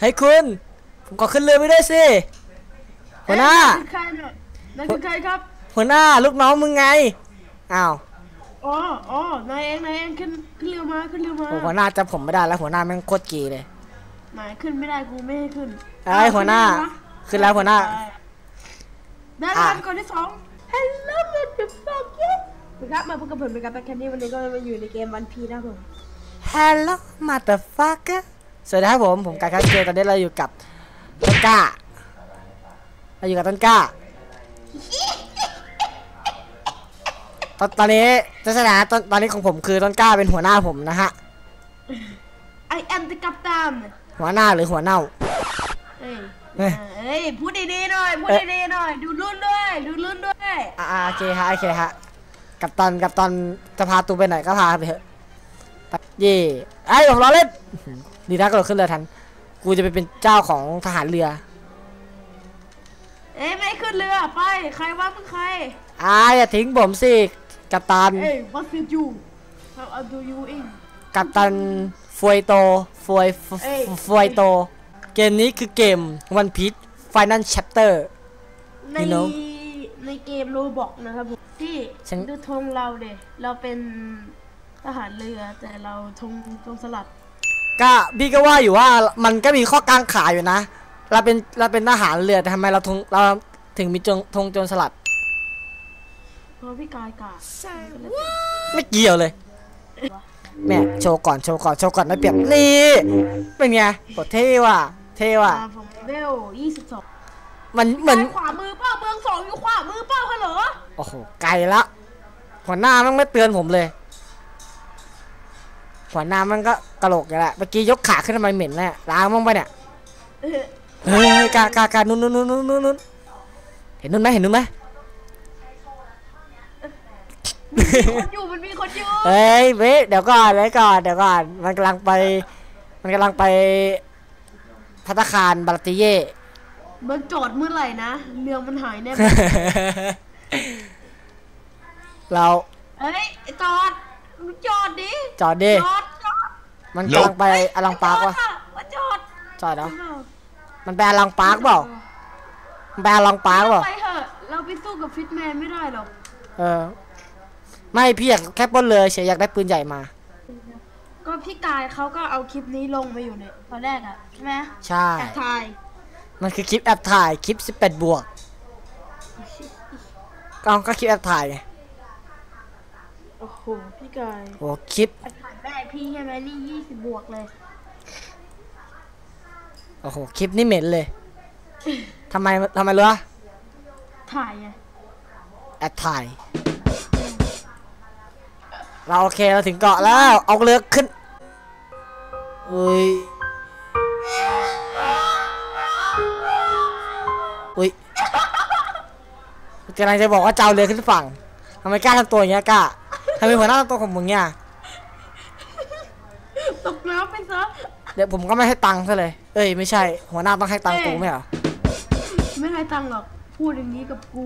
เฮ้ยคุณ ผมขอขึ้นเรือไปด้วยสิหัวหน้าเอ้ยนั่นคือใครเนี่ยนั่นคือใครครับ หัวหน้าลูกน้องมึงไง อ้าว อ๋ออ๋อนายเองนายเองขึ้นขึ้นเรือมาขึ้นเรือมาโอ้หัวหน้าจำผมไม่ได้แล้วหัวหน้าแม่งโคตรเกย์เลยนายขึ้นไม่ได้กูไม่ให้ขึ้นเอ้ยหัวหน้า ขึ้นแล้วหัวหน้าได้อะแล้วคนที่สอง Hello motherfucker ครับมาพบกับผมนะครับแคนดี้วันนี้ก็มาอยู่ในเกมวันพีนะครับผม Hello motherfucker สวัสดีครับผม ผมกายคัสเกย์ตอนนี้เราอยู่กับต้นกล้าเราอยู่กับต้นกล้า ตอนตอนนี้จะสถานะตอนตอนนี้ของผมคือต้นกล้าเป็นหัวหน้าผมนะฮะ I am the captain หัวหน้าหรือหัวเน่า เอ้ยเฮ้ย เอ้ยพูดดีๆหน่อยพูดเอ๊ะดีๆหน่อยดูรุ่นด้วย ดูรุ่นด้วยอ่าโอเคฮะโอเคฮะ กับตอนกับตอนจะพาตูไปไหนก็พาไปเถอะไปเย่ไอ้ยผมรอเล่นอื้อหือ ดีนะก็เราขึ้นเรือทัน กูจะไปเป็นเจ้าของทหารเรือ เอ้ยไม่ขึ้นเรือไปใครว่ามึงใครอ้ายอย่าทิ้งผมสิ กับตัน เอ้ย what did you how are do you in กับตันฟวยโตฟวยฟเอ้ยฟวยโต เกมนี้คือเกม One Piece Final Chapter ใน You know ในเกมโรบอกนะครับผมที่ฉัน ดูธงเราเดเราเป็นทหารเรือแต่เราธงธงสลัด ก็พี่ก็ว่าอยู่ว่ามันก็มีข้อกางขาอยู่นะ เราเป็นเราเป็นทหารเรือแต่ทำไมเราธงเราถึงมีจงธงโจรสลัดเพราะพี่กายกาไม่เกี่ยวเลยแม่โชว์ก่อนโชว์ก่อนโชว์ก่อนไม่เปรียบนี่เป็นไงโหเท่ว่ะเท่ว่ะอ่าผมเวลยี่สิบสองมันเหมือนขวามือเป้าเมืองสองอยู่ขวามือเป้าฮัลโหลโอ้โหไกลละหัวหน้ามันไม่เตือนผมเลย หัวหน้ามันก็กระโหลกอย่างแหละเมื่อกี้ยกขาขึ้นทำไมเหม็นแน่ล้างมั้งไปะเนี่ยเออเฮ้ยกากากานู่นนู่นนู่นนู่นนู่นนู่นเห็นนู่นไหมเห็นนู่นไหมคนอยู่มันมีคนอยู่เฮ้ยเว้ยเดี๋ยวก่อนเดี๋ยวก่อนเดี๋ยวก่อนมันกำลังไป มันกำลังไปพัตตาคารบาลติเย่มันจอดเมื่อไหร่นะเรือมันหายแน่เราเฮ้ยจอด จอดดิจอดดิจอดจอดมันกำลังไปอลังปาร์กวะว่าจอดจอดเนาะมันไปอลังปาร์กเปล่ามันไปอลังปาร์กเปล่าไปเถอะเราไปสู้กับฟิตแมนไม่ได้หรอกเออไม่พี่อยากแค่ปล้นเลยเฉยอยากได้ปืนใหญ่มา ก็พี่กายเขาก็เอาคลิปนี้ลงมาอยู่เนี่ยตอนแรกอะใช่ไหมใช่แอบถ่าย มันคือคลิปแอบถ่ายคลิป 18 บวกก็ก็คลิปแอบถ่ายไง โอ้โหพี่กายโอ้คลิปแอบถ่ายได้พี่ใช่ไหมนี่ยี่สิบบวกเลย โอ้โหคลิปนี่เหม็นเลยทำไมทำไมรู้วะถ่ายไงแอบถ่าย เราโอเคเราถึงเกาะแล้ว เอาเรือขึ้นอุ้ยอุ้ยกำลังจะบอกว่าจะเอาเรือขึ้นฝั่งทำไมกล้าทำตัวอย่างเงี้ยกล้า ทำไมหัวหน้าทำตัวของมึงเนี่ยตกน้ำไปซะเดี๋ยวผมก็ไม่ให้ตังค์ซะเลย เอ้ยไม่ใช่ หัวหน้าต้องให้ตังค์กูไม่เหรอ ไม่ให้ตังค์หรอก พูดอย่างนี้กับกู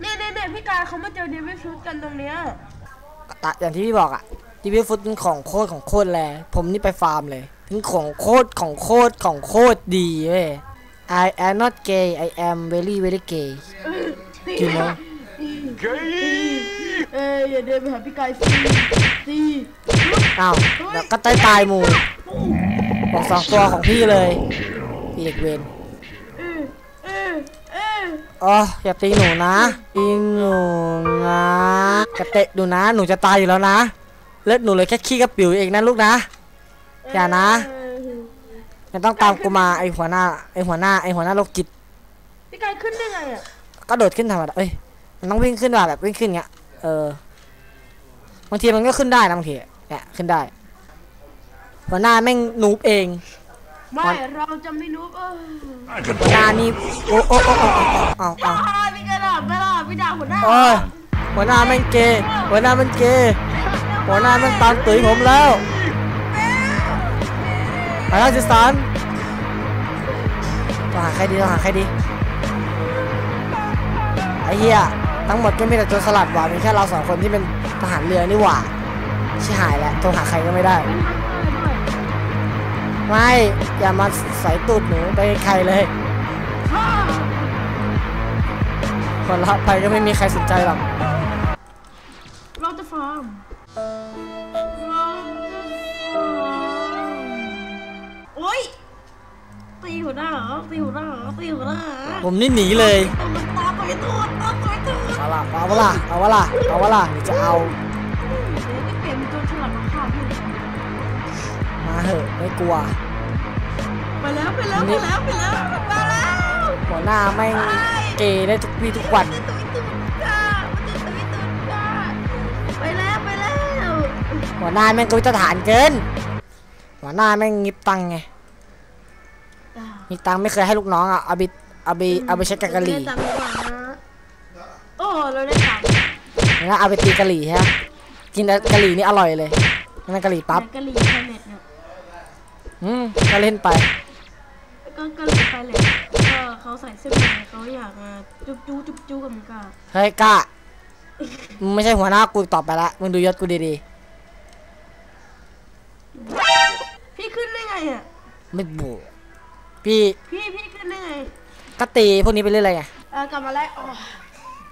เนี่ยเนี่ยเนี่ยพี่กายเขามาเจอเดวิดฟรุตกันตรงเนี้ยตะอย่างที่พี่บอกอะดีวิฟุตเป็นของโคตรของโคตรแลผมนี่ไปฟาร์มเลยเป็นของโคตรของโคตรของโคตรดีเว้ย I am not gay I am very very gay จริงไหม เอ้ยอย่าเดินไปหาพี่กายสิสิอ้าวแล้วก็ตายตายหมู่บอกสองตัวของพี่เลยพี่เด็กเวนเออเออเอออ๋ออย่าตีหนูนะตีหนูนะกระเตะดูนะ หนูจะตายอยู่แล้วนะ เลือดหนูเลยแค่ขี้กระปิวเองนะลูกนะ อย่านะเออไม่ต้องตามกูมาไอหัวหน้าไอหัวหน้าไอหัวหน้าโรคจิตพี่กายขึ้นได้ไงอะก็โดดขึ้นธรรมดาเอ้ยมันต้องวิ่งขึ้นมาแบบวิ่งขึ้นเงี้ย เออบางทีมันก็ขึ้นได้นะบางทีเนี่ยขึ้นได้หัวหน้าแม่งนูบเองไม่เราจะไม่รู้เออหัวหน้านี่โอ้โอ้โอ้โอ้โอ้โอ้โอ้อ่าพี่กายด่าไม่ล่ะพี่ด่าหัวหน้าโอ้ยหัวหน้าแม่งเกย์หัวหน้าแม่งเกย์หัวหน้าแม่งตามตุ๋ยผมแล้วไปราชสารต้องหาใครดีต้องหาใครดีไอ้เหี้ย ทั้งหมดก็มีแต่โจรสลัดว่ะมีแค่เราสองคนที่เป็นทหารเรือนี่หว่าชิหายแล้วโทรหาใครก็ไม่ได้เป็นฮันเตอร์ด้วยไม่อย่ามาใส่ตูดหนูไปใครเลยฮ่าคนละไปก็ไม่มีใครสนใจหรอกเราจะฟาร์มเราจะฟาร์มโอ๊ยตีหัวหน้าเหรอตีหัวหน้าเหรอตีหัวหน้าเหรอผมนี่หนีเลยเอามันตาม ไปตูดตามไปตูดเอาละเอาวะล่ะเอาวะล่ะเอาวะล่ะหรือจะเอาเดี๋ยวจะเปลี่ยนเป็นตัวฉลาดมาฆ่าพี่มาเหอะไม่กลัว ไปแล้วไปแล้วไปแล้วไปแล้วมาแล้วหัวหน้าแม่งเกย์ได้ทุกวี่ทุกวันมันจะตุยตุยกามันจะตุยตุยกาไปแล้วไปแล้ว หัวหน้าแม่งก็วิตรฐานเกิน หัวหน้าแม่งงิบตังค์ไงมีตังค์ไม่เคยให้ลูกน้องอะเอาไป เอาไปเอาไปใช้กับกะหรี่ได้ตังค์หรือเปล่านะโอ้เราได้ตังค์แล้วเอาไปตีกะหรี่ใช่ไหมกินแต่กะหรี่นี่อร่อยเลยนั่นกะหรี่ปั๊บแต่กะหรี่ไพเน็ตเนี่ยอืมก็เล่นไปก็กะหรี่ไพเน็ตก็เขาใส่เสื้อในเขาอยากมาจุ๊บจู๊จุ๊บจู๊กับมึงกาเฮ้ยกล้ามึงไม่ใช่หัวหน้ากูต่อไปละมึงดูยศกูดีพี่ขึ้นได้ไงอะๆไม่บูพี่พี่พี่ขึ้นได้ไง ก็ตีพวกนี้ไปเรื่อยๆไงเออกลับมาแล้วอ๋อ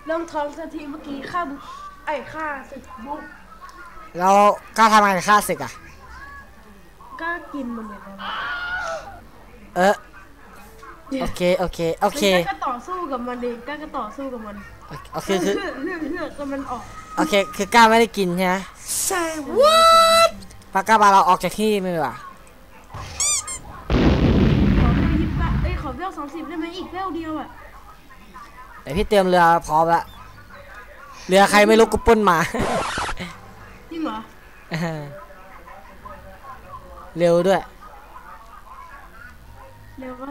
เริ่มท้องสักทีเมื่อกี้ฆ่าบุกไอ้ฆ่าศึกบุกแล้วกล้าทำงานกับข้าศึกอะก็กินมันเหมือนกันเออโอเคโอเคโอเคไม่ก็ต่อสู้กับมันเองก็ก็ต่อสู้กับมันโอเคคือเลือดเลือดเลือดจนมันออกโอเคคือกล้าไม่ได้กินใช่ไหมใช่ what ปากกาบาเราออกจากที่นี่ไม่ดีกว่า ขอเวลยิบปะเอ้ยขอเวล สามสิบได้ไหมอีกเวลเดียวอะแต่พี่เตรียมเรือพร้อมละเรือใครไม่รู้กูปล้นมาจริงเหรอเร็วด้วย เร็วปะ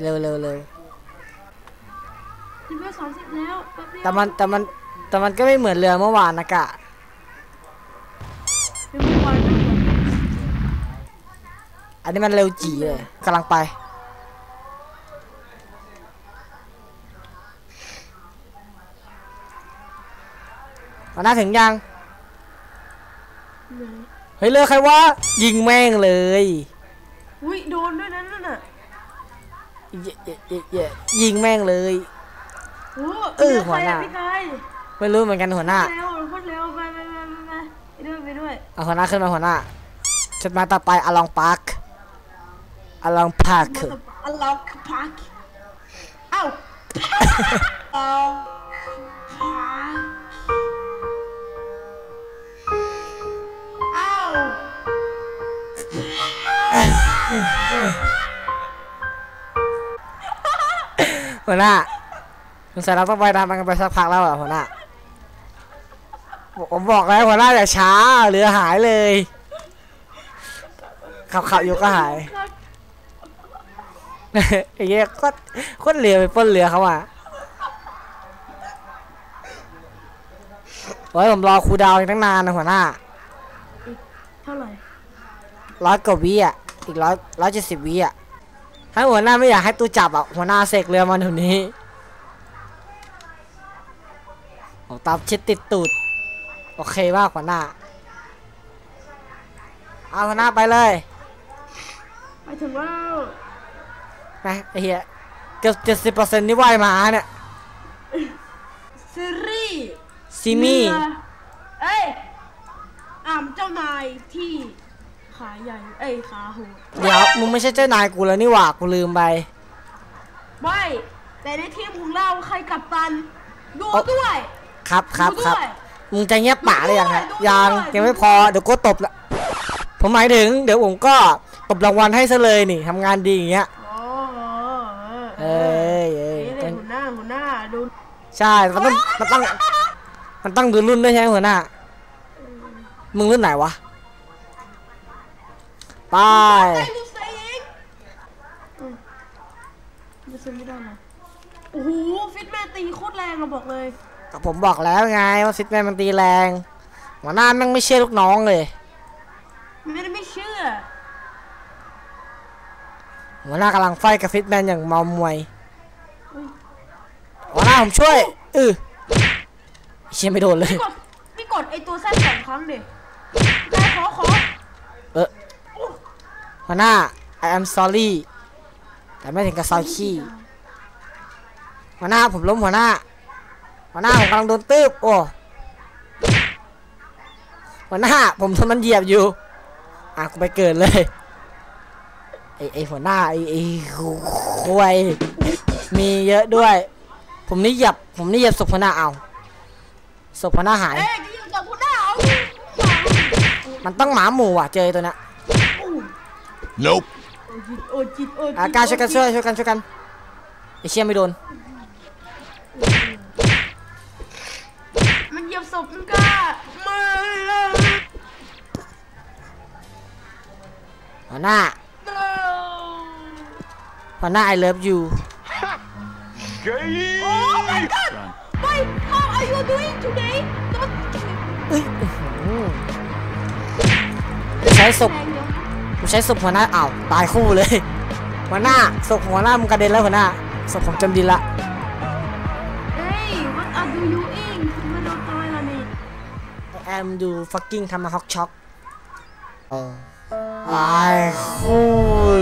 เร็วเร็วเร็วยิบเวลสามสิบแล้วแป๊บเดียวแต่มันแต่มันแต่มันก็ไม่เหมือนเรือเมื่อวานนะกะเดี๋ยวมึงวันนะอันนี้มันเร็วจีเลยกำลังไป มาหน้าถึงยังเหนื่อยเฮ้ยเรือใครวะยิงแม่งเลยอุ้ยโดนด้วยนะนั่นน่ะเย่เย่เย่เย่ยิงแม่งเลยโอ้เออหัวหน้าใครอะพี่กายไม่รู้เหมือนกันหัวหน้าเร็วโคตรเร็วไปไปไปไปไปด้วยไปด้วยเอาหัวหน้าขึ้นมาหัวหน้าจุดหมายต่อไปอลองพาร์คอลองพาร์คอัลล็อกพักเอ้าเอา หัวหน้าสงสัยเราต้องไปทำกันไปสักพักแล้วเหรอหัวหน้าผมบอกแล้วหัวหน้าอย่าช้าเรือหายเลย ขับขับอยู่ก็หายไอ้เงี้ยโคตรโคตรเรือไปปล้นเรือเขาอะโอ้ยผมรอครูดาวอีกตั้งนานนะหัวหน้าเท่าไหร่ร้อยกว่าวิอะอีกร้อยร้อยเจ็ดสิบวิอะ ถ้าหัวหน้าไม่อยากให้ตู้จับอะหัวหน้าเสกเรือมาเดี๋ยวนี้ออกตามชิดติดตูด โอเคมากหัวหน้า เอาหัวหน้าไปเลยไปถึงแล้วนะไอ้เหี้ยเกือบเจ็ดสิบเปอร์เซ็นต์นี่ว่ายมาเนี่ยซีรีส์ซิมี่เรือเอ้ยอ่ามเจ้านายที่ ขาใหญ่เอ้ยขาโหดเดี๋ยวมึงไม่ใช่เจ้านายกูแล้วนี่หว่ากูลืมไป ไม่แต่ในทีมของเราใครกัปตันดูเอาด้วยครับครับดูครับด้วยมึงจะเงียบปากเลยยังฮะดูด้วยยังดูด้วยยังไม่พอเดี๋ยวก็ตบละผมหมายถึง เดี๋ยวผมก็ตบรางวัลให้ซะเลยนี่ทำงานดีอย่างเงี้ยอ๋อเอ้ยเอ้ยนี่เลยหัวหน้าหัวหน้าดูใช่มันต้องมันต้องมันต้องดูรุ่นด้วยใช่ไหมหัวหน้ามึงรุ่นไหนวะ ไปไอ้ลูกเซ็งอืมไม่ซื้อไม่ได้นะโอ้โหฟิตแมนตีโคตรแรงอะบอกเลยก็ผมบอกแล้วไงว่าฟิตแมนมันตีแรงหัวหน้าแม่งไม่เชื่อลูกน้องเลยไม่ได้ไม่เชื่อหัวหน้ากำลังไฟกับฟิตแมนอย่างเมามวยอุ๊ยหัวหน้าผมช่วยเออเชี่ยไม่โดนเลยพี่กดพี่กดไอตัวแซดสองครั้งดิได้ขอขอเออ หัวหน้า I am sorry แต่ไม่ถึงกับซอยขี้หัวหน้าผมล้มหัวหน้า หัวหน้าผมกำลังโดนตืบโอ้หัวหน้าผมทนมันเหยียบอยู่อะกูไปเกิดเลยไอไอหัวหน้าไอไอควยมีเยอะด้วย ผมนี่เหยียบผมนี่เหยียบศพหัวหน้าเอาศพหัวหน้าหายเอ้ยจะอยู่กับคุณหน้าเอามันต้องหมาหมู่อะเจอตัวเนี้ย Nope. โอ้จิตโอ้จิตโอ้จิตอะกล้ารช่วยกันช่วยช่วยกันช่วยกันไอเชี่ยไม่โดน มันเหยียบศพมึงกล้าไม่หัวหน้าหัวหน้า I love you Oh my god Why how are you doing today Not เอ้ยอื้อหือใช้ศพแรงเดียว ผมใช้ศพหัวหน้าอ้าวตายคู่เลยหัวหน้าศพหัวหน้ามึงกระเด็นแล้วหัวหน้าศพผมจมดินละเฮ้ย what are you doing คุณไม่โดนตายละนี่ I am do fucking ทำมาฮอกช็อกตายคู่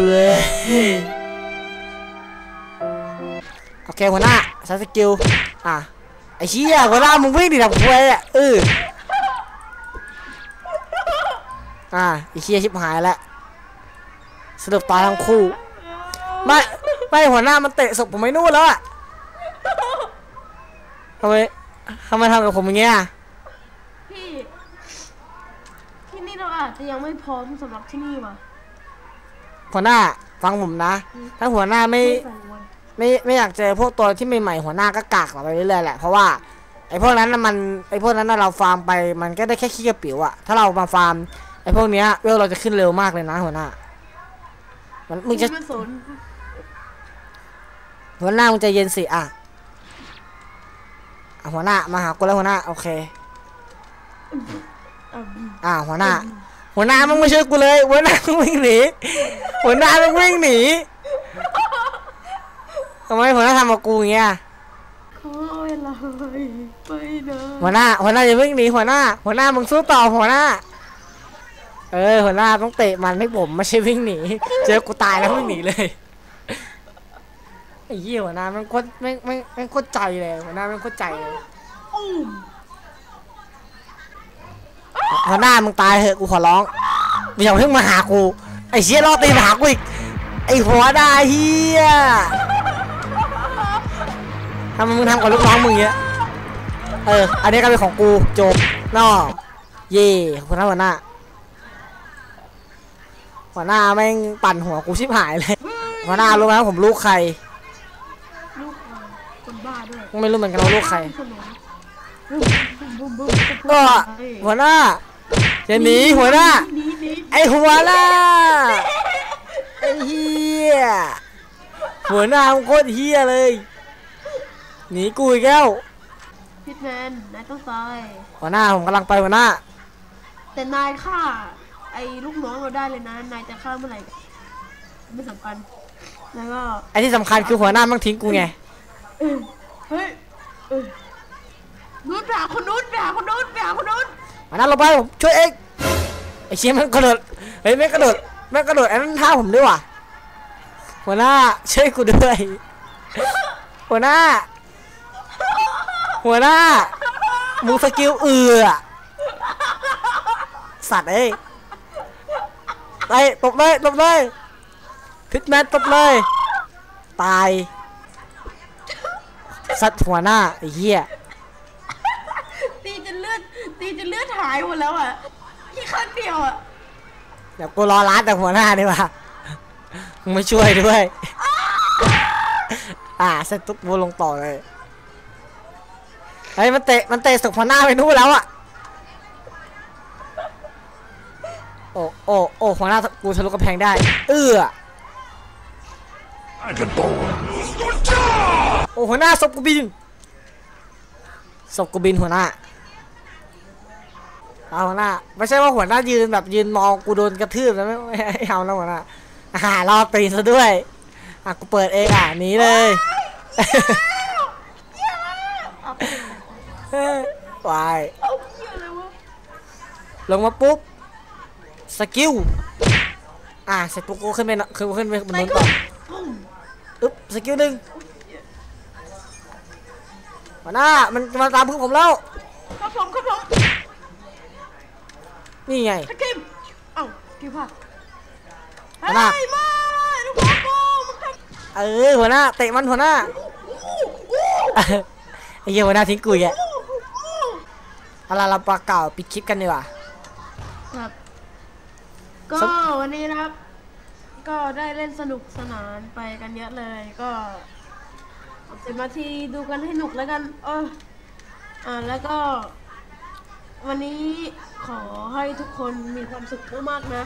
เลยโอเคหัวหน้าใช้สกิลอะไอ้เชี่ยหัวหน้ามึงวิ่งดิดับควยอะเอออะไอ้เชี่ยชิบหายแล้ว สรุปตายทั้งคู่ ไม่ไม่หัวหน้ามันเตะศพผมไม่นู่นแล้วอะทำไมทำไมทำกับผมอย่างเงี้ยพี่ที่นี่เราอาจจะยังไม่พร้อมสำหรับที่นี่ว่ะหัวหน้าฟังผมนะ ถ้าหัวหน้าไม่ใส่ไว้ไม่ไม่อยากเจอพวกตัวที่ใหม่ๆหัวหน้าก็กากต่อไปเรื่อยๆแหละเพราะว่าไอ้พวกนั้นน่ะมันไอ้พวกนั้นน่ะเราฟาร์มไปมันก็ได้แค่ขี้กระปิ๋วอะถ้าเรามาฟาร์มไอ้พวกเนี้ยเวลเราจะขึ้นเร็วมากเลยนะหัวหน้า มันมึงจะไม่สนหัวหน้ามึงใจเย็นสิอะอะหัวหน้ามาหากูแล้วหัวหน้าโอเคอะอ่าหัวหน้า หัวหน้ามึงไม่ช่วยกูเลยหัวหน้ามึงวิ่งหนีหัวหน้ามึงวิ่งหนีทำไมหัวหน้าทำกับกูอย่างเงี้ยขอเวลาไปนะหัวหน้าหัวหน้าอย่าวิ่งหนีหัวหน้า หัวหน้ามึงสู้ต่อหัวหน้า เออหัวหน้าต้องเตะมันให้ผมไม่ใช่วิ่งหนี เจอกูตายแล้ววิ่งหนีเลยไอ้เหี้ยหัวหน้ามันโคตรแม่งแม่งแม่โคตรใจเลยหัวหน้าม่งโคตรใจเลยหัวหน้ามึงตายเหอะกูขอร้องอย่าเพิ่งมาหากูไอ้เชี่ยรอตีมาหากูอีกไอ้หัวหน้าเฮียทำไมมึงทำกับลูกน้องมึงเงี้ยเอออันนี้ก็เป็นของกูจบนอเย่ขอบคุณนะหัวหน้า หัวหน้าแม่งปั่นหัวกูชิบหายเลย หัวหน้ารู้ไหมว่าผมลูกใคร ลูกคนบ้าด้วยไม่รู้เหมือนกันว่าลูกใครสมองบึ้มบึ้มบึ้มก็หัวหน้าจะหนีหัวหน้าหนีหนีไอหัวหน้าไอเฮียหัวหน้ามันโคตรเฮียเลยหนีกูอีกแล้วพิทแมนนายต้องตายหัวหน้าผมกำลังไปหัวหน้า แต่นายฆ่า ไอ้ลูกน้องเราได้เลยนะ นายจะฆ่าเมื่อไหร่ไม่สำคัญ แล้วก็ไอที่สำคัญคือหัวหน้ามันทิ้งกูไง เออเฮ้ยเออนู้นไปหาคนนู้นไปหาคนนู้นไปหาคนนู้นหัวหน้าเราไปผมช่วยเองไอเชี่ยมันกระโดดเฮ้ยแม่งกระโดดแม่งกระโดดไอ้นั่นท่าผมด้วยว่ะหัวหน้าช่วยกูด้วย หัวหน้า หัวหน้ามึงสกิลเอือสัตว์เอ้ย ไปตบเลยตบเลยพิทแมนตบเลย ตายสัตว์หัวหน้าไอ้เหี้ยตีจนเลือดตีจนเลือดหายหมดแล้วอะที่ข้างเดียวอะเดี๋ยวกูรอร้านแต่หัวหน้าดีกว่ามึงไม่ช่วยด้วย อ่าเสร็จตุ๊กบูลงต่อเลยเฮ้ยมันเตะมันเตะสุกหัวหน้าไปนู่นแล้วอะ โอ้โอ้โอ้หัวหน้ากูทะลุกระแพงได้ เอื้อ Dragon Ball. โอ้หัวหน้าศพกูบินศพกูบินหัวหน้าเอาหัวหน้าไม่ใช่ว่าหัวหน้ายืนแบบยืนมองกูโดนกระทืบแล้วไม่ไม่ไม่เอาแล้วหัวหน้าอ่ารอตีนซะด้วยอะกูเปิดเองอะหนีเลยเอาไปเฮ้ยวายเอาเหี้ยอะไรวะลงมาปุ๊บ สกิลอะเสร็จปุ๊บกูขึ้นไปนคือขึ้นไปบนไปนู้นก่ต่ออนปุ้มอึ๊บสกิลหนึ่งหัวหน้ามันมาตามพวกผมแล้วครับผมครับผมนี่ไงสกิมเอ้ากี่ภาคหัวหน้าเฮ้ยไม่ลูกพ่อกูมึงทำเออหัวหน้าเตะมันหัวหน้าอู้อู้ไอ้เหี้ยหัวหน้าทิ้งกูอีกแกอู้อู้เอาล่ะเราประกาศปิดคลิปกันดีกว่าครับ ก็วันนี้นะครับ ก็ได้เล่นสนุกสนานไปกันเยอะเลยก็สิบนาทีดูกันให้หนุกแล้วกัน เอออ่าแล้วก็ วันนี้ขอให้ทุกคนมีความสุขมากๆนะ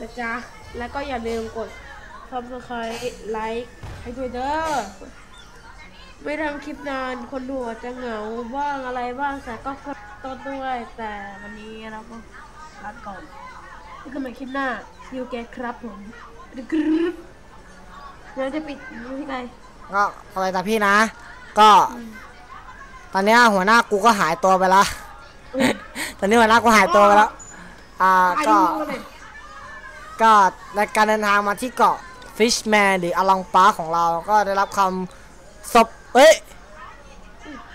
นะจ๊ะ แล้วก็อย่าลืมกด subscribe ไลค์ให้ด้วยเด้อไม่ทำคลิปนานคนดูอาจจะเหงาบ้างอะไรบ้างแต่ก็ขอโทษด้วยแต่วันนี้เราก็ลาก่อน พบกันใหม่คลิปหน้าซิวแกครับผมกรึบเดี๋ยวจะปิดที่ไกลก็อะไรตามพี่นะ ก็ ตอนเนี้ยหัวหน้ากูก็หายตัวไปละ ตอนนี้หัวหน้ากูหายตัวไปแล้ว อ่าอาก็ยุเลยก็ในการเดินทางมาที่เกาะ Fishman หรืออลองปาของเราก็ได้รับคำศพเอ้ย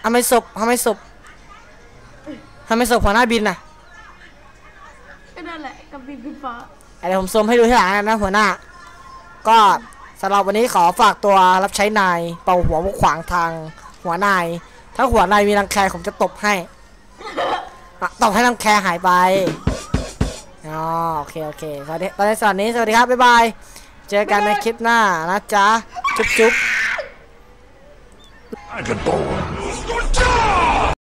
ทำไมศพทำไมศพทำไมศพหัวหน้าบินน่ะก็นั่นแหละ กับบินขึ้นฟ้าเดี๋ยวผมซูมให้ดูที่หลังนะหัวหน้า ก็สำหรับวันนี้ขอฝากตัวรับใช้นายเป่าหัวมุกขวางทางหัวนาย ถ้าหัวนายมีรังแคผมจะตบให้อะตบให้รังแคหายไปอ๋อโอเคโอเคสวัสดีตอนนี้สวัสดีสวัสดีครับบ๊ายบายเจอกันในคลิปหน้านะจ๊ะ จุ๊บจุ๊บ Dragon Ball.